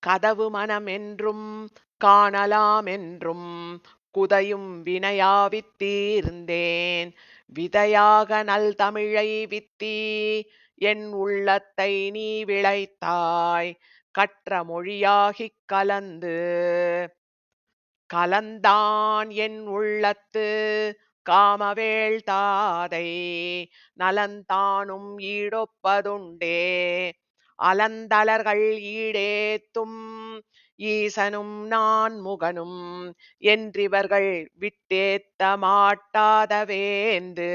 கதவு மனமென்றும் காணலாமென்றும் குதையும் வினையாவித் தீர்ந்தேன் விதையாக நல் தமிழை வித்தி என் உள்ளத்தை நீ விளைத்தாய். கற்ற மொழியாகிக் கலந்து கலந்தான் என் உள்ளத்து காமவேள் தாதை. நலந்தானும் ஈடொப்பதுண்டே அலந்தலர்கள் ஈடேத்தும் ஈசனும் நான் முகனும் என்றிவர்கள் விட்டேத்த மாட்டாத வேந்து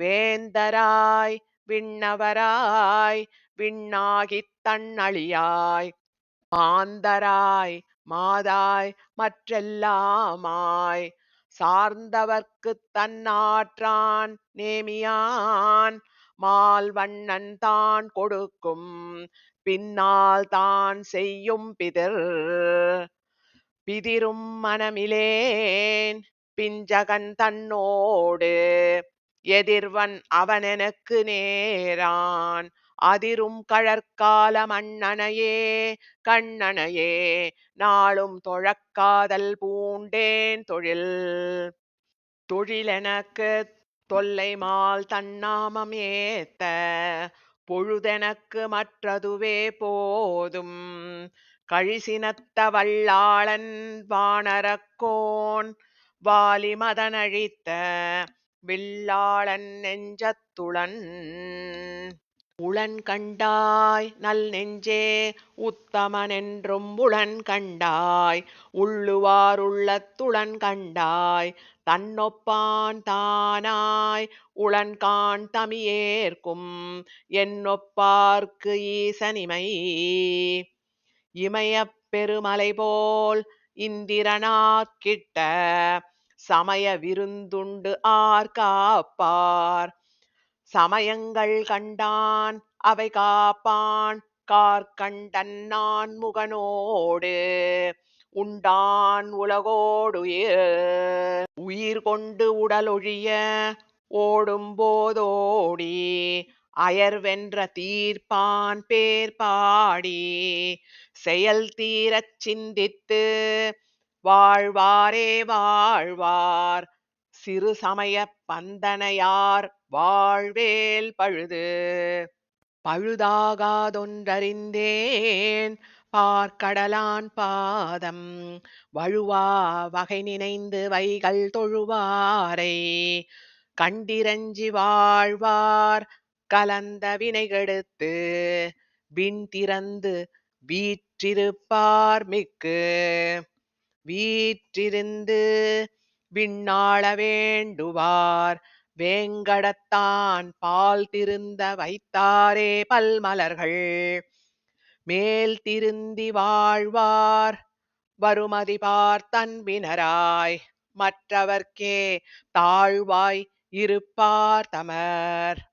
வேந்தராய் விண்ணவராய் விண்ணாகித் தன்னழியாய் மாந்தராய் மாதாய் மற்றெல்லாமாய் சார்ந்தவர்க்குத் தன்னாற்றான் நேமியான் மால்வண்ணன் தான் கொடுக்கும் பின்னால் தான் செய்யும் பிதிர். பிதிரும் மனமிலேன் பிஞ்சகன் தன்னோடு எதிர்வன் அவனெனக்கு நேரான். அதிரும் கழற்கால மண்ணனையே கண்ணனையே நாளும் தொழக்காதல் பூண்டேன் தொழில். தொழிலெனக்கு தொல்லை மால் தன்னாமம் ஏத்த பொழுதெனக்கு மற்றதுவே போதும். கழிசினத்த வல்லாளன் வானரக்கோன் வாலி மதனழித்த வில்லாளன் நெஞ்சத்துளன். உளன் கண்டாய் நல் நெஞ்சே உத்தமனென்றும் உளன் கண்டாய் உள்ளுவார் கண்டாய் தன்னொப்பான் தானாய் உளன்கான் தமியேற்கும் என்னொப்பார்க்கு ஈசனிமை. இமயப் பெருமலை போல் இந்திரனாக்கிட்ட சமய விருந்துண்டு ஆர்காப்பார் சமயங்கள் கண்டான் அவை காப்பான். கார்கண்டன் நான் முகனோடு உண்டான் உலகோடுயிர். உயிர் கொண்டு உடலொழிய ஓடும் போதோடி அயர்வென்ற தீர்ப்பான் பேர் பாடி. செயல் தீரச் சிந்தித்து வாழ்வாரே வாழ்வார். சிறு சமய பந்தனையார் வாழ்வேல் பழுது. பழுதாகாதொன்றறிந்தேன் பார்க்கடலான் பாதம் வழுவா வகை நினைந்து வைகள் தொழுவாரை. கண்டிரஞ்சி வாழ்வார் கலந்த வினைகெடுத்து விண் திறந்து வீற்றிருப்பார் மிக்கு. வீற்றிருந்து விண்ணாள வேண்டுவார். வேங்கடத்தான் பால் திருந்த வைத்தாரே பல்மலர்கள். மேல் திருந்தி வாழ்வார். வருமதி பார்த்தன்பினராய் மற்றவர்க்கே தாழ்வாய் இருப்பார் தமர்.